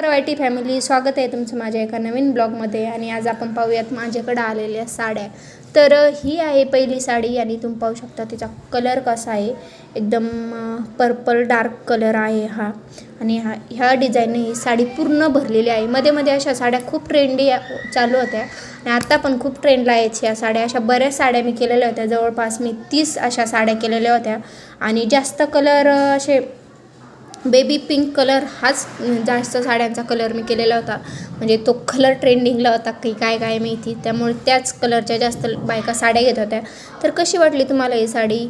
करवायटी family स्वागत आहे तुमचं माझ्या एका नवीन ब्लॉगमध्ये आणि आज आपण पाहूयात माझ्याकडं आलेल्या साड्या. तर ही आहे पहिली साडी आणि तुम्ही पाहू शकता तिचा कलर कसा आहे. एकदम पर्पल डार्क कलर आहे हा. आणि हा ह्या डिझाईनने ही साडी पूर्ण भरलेली आहे. मध्ये मध्ये अशा साड्या खूप ट्रेंडी चालू होत्या. आणि आत्ता पण खूप ट्रेंडला आहेत ह्या साड्या. अशा बऱ्याच साड्या मी केलेल्या होत्या. जवळपास मी तीस अशा साड्या केलेल्या होत्या. आणि जास्त कलर असे बेबी पिंक कलर हाच जास्त साड्यांचा कलर मी केलेला होता. म्हणजे तो कलर ट्रेंडिंगला होता की काय काय माहिती. त्यामुळे त्याच कलरच्या जास्त बायका साड्या घेत होत्या. तर कशी वाटली तुम्हाला ही साडी?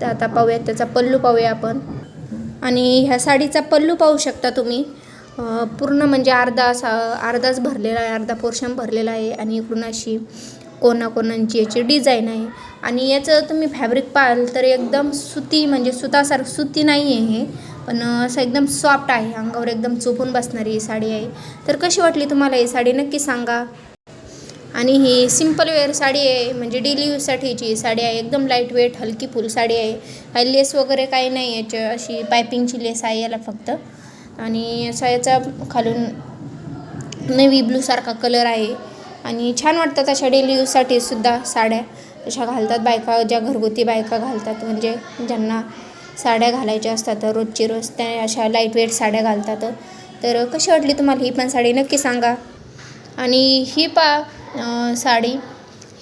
तर आता पाहूया त्याचा पल्लू पाहूया आपण. आणि ह्या साडीचा पल्लू पाहू शकता तुम्ही. पूर्ण म्हणजे अर्धा असा अर्धाच भरलेला आहे अर्धा पोर्शन भरलेला आहे आणि इकडून अशी कोणाकोणांची याची डिझाईन आहे. आणि याचं तुम्ही फॅब्रिक पाहाल तर एकदम सुती म्हणजे सुतासारखं सुती नाही आहे हे. पण असं एकदम सॉफ्ट आहे. अंगावर एकदम चुपून बसणारी ही साडी आहे. तर कशी वाटली तुम्हाला ही साडी? नक्की सांगा. आणि ही सिंपल वेअर साडी आहे म्हणजे डेली यूजसाठीची ही साडी आहे. एकदम लाइट वेट हलकी फुल साडी आहे. काही लेस वगैरे काही नाही याच्या अशी पायपिंगची लेस आहे याला फक्त. आणि असा याचा खालून नेव्ही ब्लूसारखा कलर आहे. आणि छान वाटतात अशा डेली यूजसाठी सुद्धा साड्या. अशा घालतात बायका ज्या घरगुती बायका घालतात. म्हणजे ज्यांना साड्या घालायच्या असतात रोजची रोज त्या अशा लाइट वेट साड्या घालतात. तर कशी वाटली तुम्हाला ही पण साडी? नक्की सांगा. आणि ही पा साडी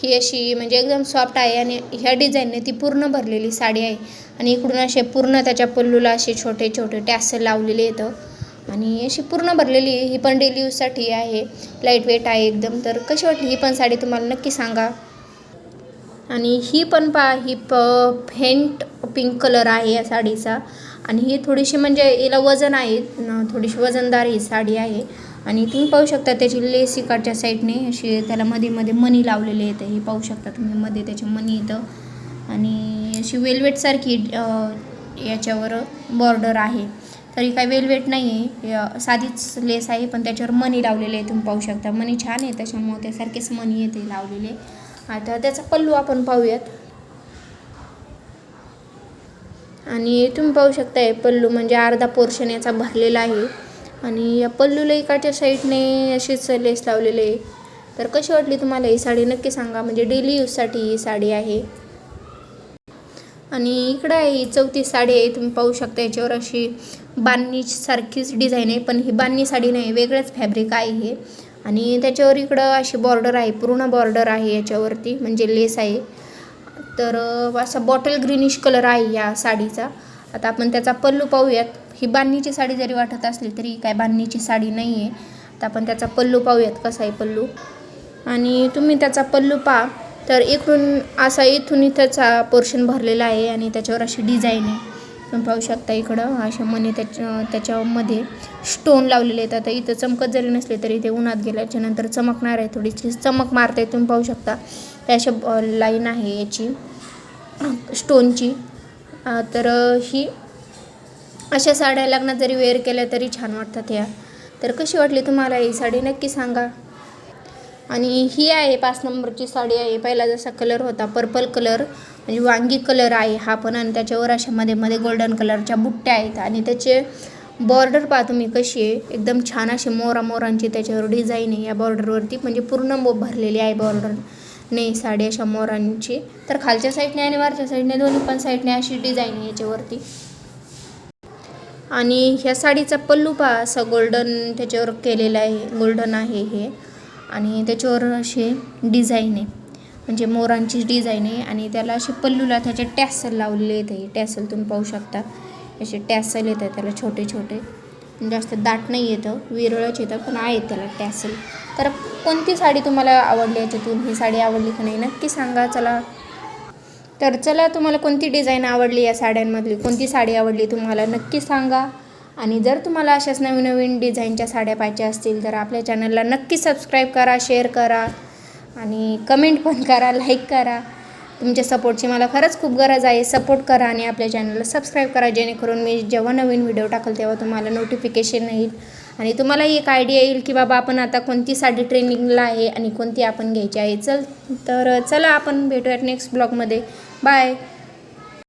ही अशी म्हणजे एकदम सॉफ्ट आहे आणि ह्या डिझाईनने ती पूर्ण भरलेली साडी आहे. आणि इकडून असे पूर्ण त्याच्या पल्लूला असे छोटे छोटे टॅसल लावलेले येतं आणि अशी पूर्ण भरलेली ही पण डेली यूजसाठी आहे. लाइट वेट आहे एकदम. तर कशी वाटली ही पण साडी तुम्हाला? नक्की सांगा. आणि ही पण पा ही प फेंट पिंक कलर आहे या साडीचा. आणि ही थोडीशी म्हणजे याला वजन आहे थोडीशी वजनदार ही साडी आहे. आणि तुम्ही पाहू शकता त्याची लेस इकडच्या साईडने अशी त्याला मध्ये मध्ये मनी लावलेले येते हे पाहू शकता तुम्ही मध्ये त्याचे मनी येतं आणि अशी वेलवेटसारखी याच्यावर बॉर्डर आहे. तरी काय वेलवेट नाही आहे या- साधीच लेस आहे पण त्याच्यावर मनी लावलेले आहे तुम्ही पाहू शकता. मनी छान आहे त्याच्यामुळे त्यासारखेच मनी येते लावलेले आता त्याचा पल्लू आपण पाहूयात. आणि तुम्ही पाहू शकताय पल्लू म्हणजे अर्धा पोर्शन याचा भरलेला आहे. आणि या पल्लूला इकडच्या साईडने अशीच लेस लावलेले आहे. तर कशी वाटली तुम्हाला ही साडी? नक्की सांगा. म्हणजे डेली यूजसाठी ही साडी आहे. आणि इकडं आहे ही चौथी साडी आहे. तुम्ही पाहू शकता याच्यावर अशी बांधणीसारखीच डिझाईन आहे. पण ही बांधणी साडी नाही वेगळंच फॅब्रिक आहे हे. आणि त्याच्यावर इकडं अशी बॉर्डर आहे पूर्ण बॉर्डर आहे याच्यावरती म्हणजे लेस आहे. तर असा बॉटल ग्रीनिश कलर आहे या साडीचा. आता आपण त्याचा पल्लू पाहूयात. ही बांधणीची साडी जरी वाटत असली तरी काय बांधणीची साडी नाही आहे तर आपण त्याचा पल्लू पाहूयात कसा आहे पल्लू. आणि तुम्ही त्याचा पल्लू पहा. तर इकडून असा इथून इथंचा पोर्शन भरलेला आहे आणि त्याच्यावर अशी डिझाईन आहे. तुम्ही पाहू शकता इकडं अशा मनी त्याच्या त्याच्यामध्ये स्टोन लावलेले आहेत. आता इथं चमकत जरी नसले तरी ते उन्हात गेल्याच्यानंतर चमकणार आहे थोडीशी. चमक मारते तुम्ही पाहू शकता. अशा लाईन आहे याची स्टोनची तर ही अशा साड्या लग्नात जरी वेअर केल्या तरी छान वाटतात या. तर कशी वाटली तुम्हाला ही साडी? नक्की सांगा. आणि ही आहे पाच नंबरची साडी आहे. पहिला जसा कलर होता पर्पल कलर म्हणजे वांगी कलर आहे हा पण आणि त्याच्यावर अशा मध्ये मध्ये गोल्डन कलरच्या बुट्ट्या आहेत. आणि त्याचे बॉर्डर पहा तुम्ही कशी आहे. एकदम छान अशी मोरा मोरांची त्याच्यावर डिझाईन आहे या बॉर्डरवरती म्हणजे पूर्ण मो भरलेली आहे बॉर्डर नाही साडी अशा मोरांची. तर खालच्या साईडने आणि वरच्या साईडने दोन्ही पण साईडने अशी डिझाईन आहे याच्यावरती. आणि ह्या साडीचा पल्लू पहा असा गोल्डन त्याच्यावर केलेला आहे. गोल्डन आहे हे. आणि त्याच्यावर असे डिझाईन आहे. म्हणजे मोरांची डिझाईन आहे आणि त्याला असे पल्लूला त्याचे टॅसल लावलेले येते टॅसल तुम्ही पाहू शकता. असे टॅसल येतात त्याला छोटे छोटे. जास्त दाट नाही येतं विरळच येतं पण आहेत त्याला टॅसल. तर कोणती साडी तुम्हाला आवडली याच्यातून? ही साडी आवडली की नाही? नक्की सांगा चला. तर चला तुम्हाला कोणती डिझाईन आवडली या साड्यांमधली? कोणती साडी आवडली तुम्हाला? नक्की सांगा. आणि जर तुम्हाला अशाच नवीन नवीन डिझाईनच्या साड्या पाहिजे असतील तर आपल्या चॅनलला नक्की सबस्क्राईब करा शेअर करा. आणि कमेंट पण करा लाईक करा. तुमच्या सपोर्टची मला खरंच खूप गरज आहे. सपोर्ट करा आणि आपल्या चॅनलला सबस्क्राईब करा जेणेकरून मी जेव्हा नवीन व्हिडिओ टाकल तेव्हा तुम्हाला नोटिफिकेशन येईल. आणि तुम्हालाही एक आयडिया येईल की बाबा आपण आता कोणती साडी ट्रेनिंगला आहे आणि कोणती आपण घ्यायची आहे. चल तर चला आपण भेटूयात नेक्स्ट ब्लॉगमध्ये बाय